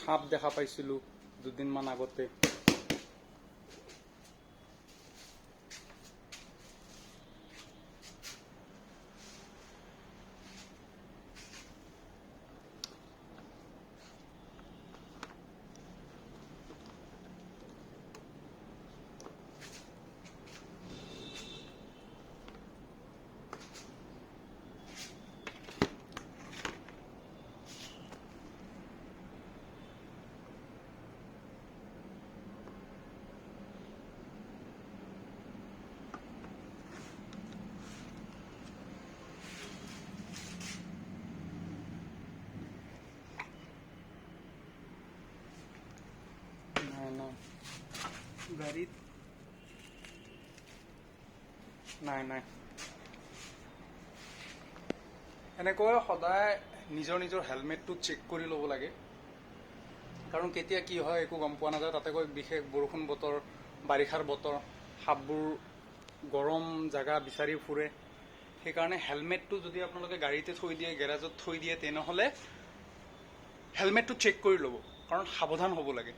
সাপ দেখা পাইছিলোঁ দুদিনমান আগতে। গাড়ীত নাই নাই এনেকৈ সদায় নিজৰ নিজৰ হেলমেটটো চেক কৰি ল'ব লাগে। কাৰণ কেতিয়া কি হয় একো গম পোৱা নাযায়। তাতে গৈ বিশেষ বৰষুণ বতৰ বাৰিষাৰ বতৰ সাপবোৰ গৰম জেগা বিচাৰি ফুৰে। সেইকাৰণে হেলমেটটো যদি আপোনালোকে গাড়ীতে থৈ দিয়ে গেৰাজত থৈ দিয়ে তেনেহ'লে হেলমেটটো চেক কৰি ল'ব। কাৰণ সাৱধান হ'ব লাগে।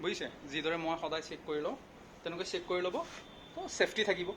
বুজিছে? যিদৰে মই সদায় চেক কৰি লওঁ তেনেকৈ চেক কৰি ল'ব তো ছেফটি থাকিব।